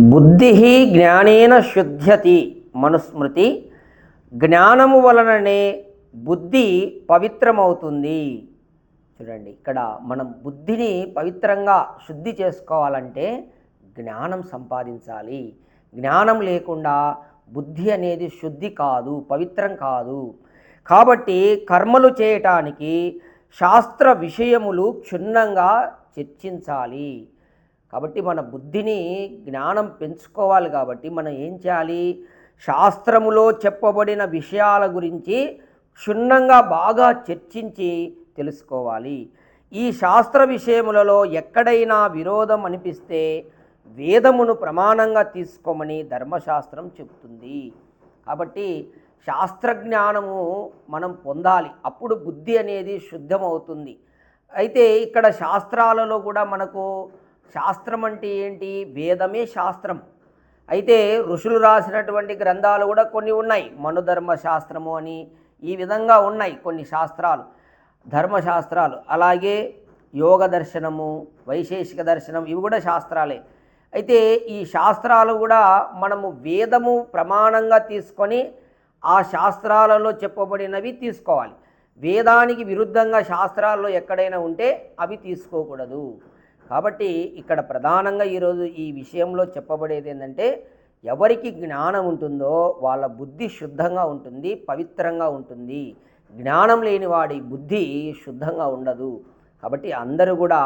బుద్ధి జ్ఞానేన శుద్ధ్యతి మనుస్మృతి. జ్ఞానము వలననే బుద్ధి పవిత్రమవుతుంది. చూడండి ఇక్కడ మనం బుద్ధిని పవిత్రంగా శుద్ధి చేసుకోవాలంటే జ్ఞానం సంపాదించాలి. జ్ఞానం లేకుండా బుద్ధి అనేది శుద్ధి కాదు పవిత్రం కాదు. కాబట్టి కర్మలు చేయటానికి శాస్త్ర విషయములు క్షుణ్ణంగా చర్చించాలి. కాబట్టి మన బుద్ధిని జ్ఞానం పెంచుకోవాలి కాబట్టి మనం ఏం చేయాలి? శాస్త్రములో చెప్పబడిన విషయాల గురించి క్షుణ్ణంగా బాగా చర్చించి తెలుసుకోవాలి. ఈ శాస్త్ర విషయములలో ఎక్కడైనా విరోధం అనిపిస్తే వేదమును ప్రమాణంగా తీసుకోమని ధర్మశాస్త్రం చెప్తుంది కాబట్టి శాస్త్రజ్ఞానము మనం పొందాలి. అప్పుడు బుద్ధి అనేది శుద్ధమవుతుంది. అయితే ఇక్కడ శాస్త్రాలలో కూడా మనకు శాస్త్రం అంటే ఏంటి? వేదమే శాస్త్రం. అయితే ఋషులు రాసినటువంటి గ్రంథాలు కూడా కొన్ని ఉన్నాయి. మనుధర్మ శాస్త్రము అని ఈ విధంగా ఉన్నాయి కొన్ని శాస్త్రాలు. ధర్మశాస్త్రాలు. అలాగే యోగ దర్శనము వైశేషిక దర్శనం ఇవి కూడా శాస్త్రాలే. అయితే ఈ శాస్త్రాలు కూడా మనము వేదము ప్రమాణంగా తీసుకొని ఆ శాస్త్రాలలో చెప్పబడినవి తీసుకోవాలి. వేదానికి విరుద్ధంగా శాస్త్రాల్లో ఎక్కడైనా ఉంటే అవి తీసుకోకూడదు. కాబట్టి ఇక్కడ ప్రధానంగా ఈరోజు ఈ విషయంలో చెప్పబడేది ఏంటంటే ఎవరికి జ్ఞానం ఉంటుందో వాళ్ళ బుద్ధి శుద్ధంగా ఉంటుంది పవిత్రంగా ఉంటుంది. జ్ఞానం లేని వాడి బుద్ధి శుద్ధంగా ఉండదు. కాబట్టి అందరూ కూడా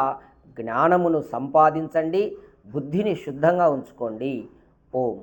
జ్ఞానమును సంపాదించండి బుద్ధిని శుద్ధంగా ఉంచుకోండి. ఓం.